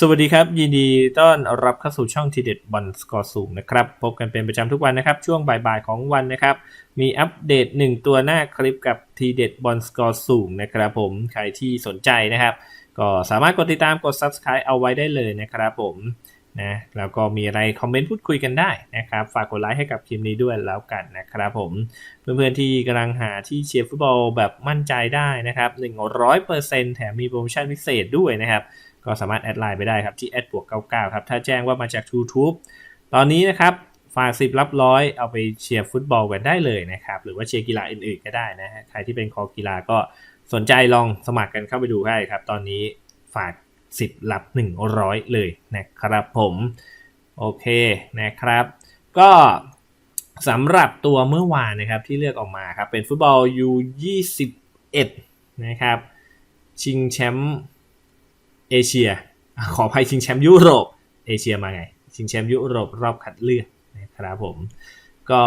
สวัสดีครับ ยินดีต้อนรับเข้าสู่ช่องทีเด็ดบอลสกอร์สูงนะครับ พบกันเป็นประจำทุกวันนะครับ ช่วงบ่ายๆของวันนะครับ มีอัปเดต 1 ตัวหน้าคลิปกับทีเด็ดบอลสกอร์สูงนะครับผมใครที่สนใจนะครับ ก็สามารถกดติดตามกด Subscribe เอาไว้ได้เลยนะครับผม นะแล้วก็มีอะไรคอมเมนต์พูดคุยกันได้นะครับ ฝากกดไลค์ให้กับคลิปนี้ด้วยแล้วกันนะครับผม เพื่อนๆที่กำลังหาที่เชียร์ฟุตบอลแบบมั่นใจได้นะครับ100%แถมมีโปรโมชั่นพิเศษด้วยนะครับ ก็สามารถแอดไลน์ไปได้ครับที่แอดบวก99ครับ ถ้าแจ้งว่ามาจาก YouTube ตอนนี้นะครับฝาก10รับร้อยเอาไปเชียร์ฟุตบอลกันได้เลยนะครับ หรือว่าเชียร์กีฬาอื่นๆก็ได้นะฮะใครที่เป็นคอกีฬาก็สนใจลองสมัครกันเข้าไปดูได้ครับ ตอนนี้ฝาก 10รับ 100 เลยนะครับผมโอเคนะครับ ก็สำหรับตัวเมื่อวานนะครับที่เลือกออกมาครับเป็นฟุตบอล U21 นะครับชิงแชมป์เอเชีย ขออภัยชิงแชมป์ยุโรปเอเชียมาไง ชิงแชมป์ยุโรปรอบคัดเลือกนะครับผม ก็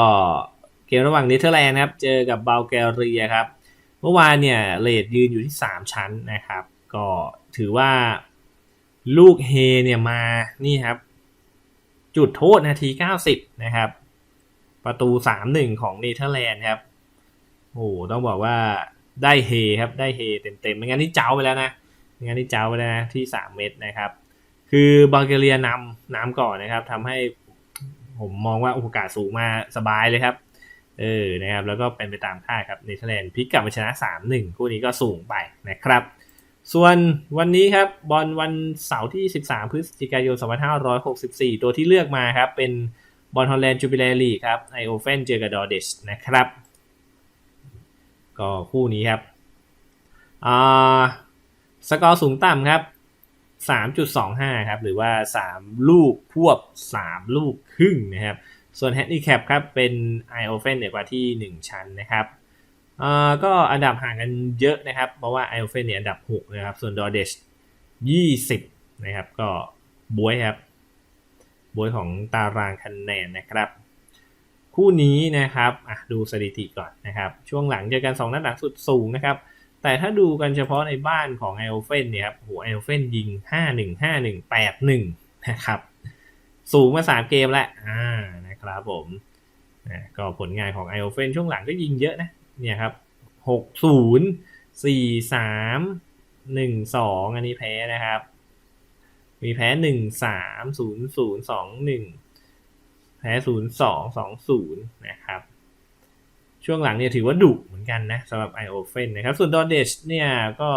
เกมระหว่างเนเธอร์แลนด์ครับ เจอกับบัลแกเรียครับ เมื่อวานเนี่ยเลดยืนอยู่ที่ 3 ชั้นนะครับ ก็ถือว่า ลูกเฮเนี่ยมานี่ครับ จุดโทษนาที 90 นะครับ ประตู 3-1 ของเนเธอร์แลนด์ครับโอ้ต้องบอกว่าได้เฮครับได้เฮเต็มๆไม่งั้นนี่เจ้าไปแล้วนะไม่งั้นนี่เจ้าไปแล้วนะที่ 3 เม็ดนะครับ คือบัลแกเรียนำน้ำก่อนนะครับทำให้ผมมองว่าโอกาสสูงมาสบายเลยครับเออ นะครับ แล้วก็เป็นไปตามคาดครับ เนเธอร์แลนด์พลิกกลับมาชนะ 3-1 คู่นี้ก็สูงไปนะครับ ส่วนวันนี้ครับบอลวันเสาร์ที่ 13 พฤศจิกายน 2564 ตัวที่เลือกมาครับ เป็นบอลฮอลแลนด์จูบิเลลีครับไอโอเฟนเจอกับดอเดชนะครับ ก็คู่นี้ครับอ่าสกอร์สูงต่ำครับ 3.25 ครับ หรือว่า 3 ลูกพวบ 3 ลูกครึ่งนะครับ ส่วนแฮนดี้แคปครับ เป็นไอโอเฟนเหนือกว่าที่ 1 ชั้นนะครับ อ่าก็อันดับห่างกันเยอะนะครับ เพราะว่าไอโอเฟนเนี่ยอันดับ 6 นะครับ ส่วนดอเดช20นะครับ ก็บวยครับ บวยของตารางคะแนนนะครับ คู่นี้นะครับอะดูสถิติก่อนนะครับ ช่วงหลังเจอกัน 2 นัดหลังสุดสูงนะครับ แต่ถ้าดูกันเฉพาะในบ้านของไอโอเฟนเนี่ยครับโหไอโอเฟนยิง 5-1 5-1 8-1 นะครับ สูงมา 3 เกมแล้วอ่านะครับผมนะก็ผลงานของไอโอเฟนช่วงหลังก็ยิงเยอะนะ เนี่ยครับ6-0 4-3 1-2อันนี้แพ้นะครับ มีแพ้1-3 0-0 2-1แพ้0-2 2-0นย์นะครับ ช่วงหลังเนี่ยถือว่าดุเหมือนกันนะสำหรับ i o f e n นะครับ ส่วน d o d e s เนี่ยก็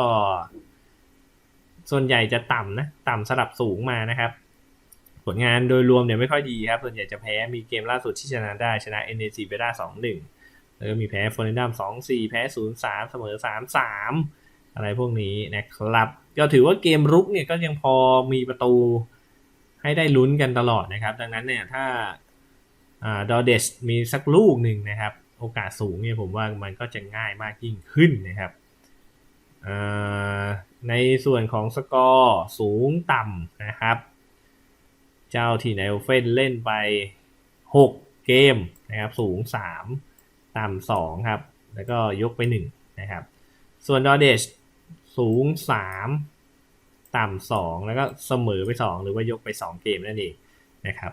ส่วนใหญ่จะต่ำนะ ต่ำสลับสูงมานะครับ ผลงานโดยรวมเนี่ยไม่ค่อยดีครับ ส่วนใหญ่จะแพ้มีเกมล่าสุดที่ชนะได้ชนะ NAC ไปได้2-1 แล้วก็มีแพ้ฟอร์เรนดัม2-4แพ้0-3เสมอ3-3อะไรพวกนี้นะครับ ก็ถือว่าเกมรุกเนี่ยก็ยังพอมีประตูให้ได้ลุ้นกันตลอดนะครับ ดังนั้นเนี่ยถ้าดอเดชมีสักลูกหนึ่งนะครับ โอกาสสูงเนี่ยผมว่ามันก็จะง่ายมากยิ่งขึ้นนะครับในส่วนของสกอร์สูงต่ำนะครับ เจ้าทีไนโอเฟนเล่นไป 6 เกมนะครับสูง 3 ต่ำ2ครับ แล้วก็ยกไป1นะครับ ส่วนดอเดชสูง3ต่ำ2แล้วก็เสมอไป2หรือว่ายกไป2เกมนั่นเองนะครับ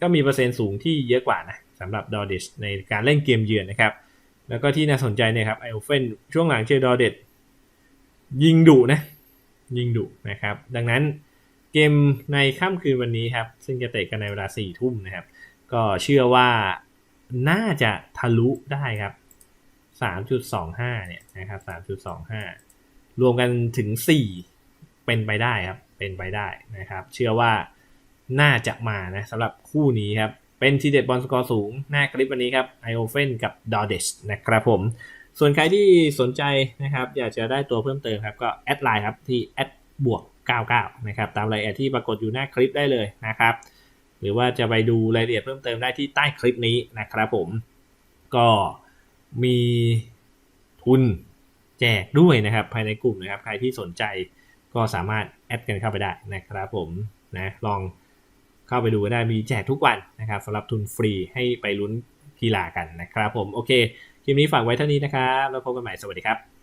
ก็มีเปอร์เซ็นต์สูงที่เยอะกว่านะสำหรับดอเดชในการเล่นเกมเยือนนะครับ แล้วก็ที่น่าสนใจเนี่ยครับไอโอเฟนช่วงหลังเจอดอเดชยิงดุนะยิงดุนะครับ ดังนั้นเกมในค่ำคืนวันนี้ครับ ซึ่งจะเตะกันในเวลา4ทุ่มนะครับ ก็เชื่อว่า น่าจะทะลุได้ครับ 3.25 เนี่ยนะครับ 3.25 รวมกันถึง 4 เป็นไปได้ครับ เป็นไปได้นะครับ เชื่อว่าน่าจะมานะสำหรับคู่นี้ครับ เป็นทีเด็ดบอลสกอร์สูง หน้าคลิปวันนี้ครับไอโอเฟนกับดอเดชนะครับผม ส่วนใครที่สนใจนะครับ อยากจะได้ตัวเพิ่มเติมครับ ก็แอดไลน์ครับที่แอดบวก99นะครับ ตามรายละเอียดที่ปรากฏอยู่หน้าคลิปได้เลยนะครับ หรือว่าจะไปดูรายละเอียดเพิ่มเติมได้ที่ใต้คลิปนี้นะครับผม ก็มีทุนแจกด้วยนะครับ ภายในกลุ่มนะครับ ใครที่สนใจก็สามารถแอดกันเข้าไปได้นะครับผมนะลองเข้าไปดูก็ได้มีแจกทุกวันนะครับสำหรับทุนฟรีให้ไปลุ้นกีฬากันนะครับผม โอเค คลิปนี้ฝากไว้เท่านี้นะครับ แล้วพบกันใหม่สวัสดีครับ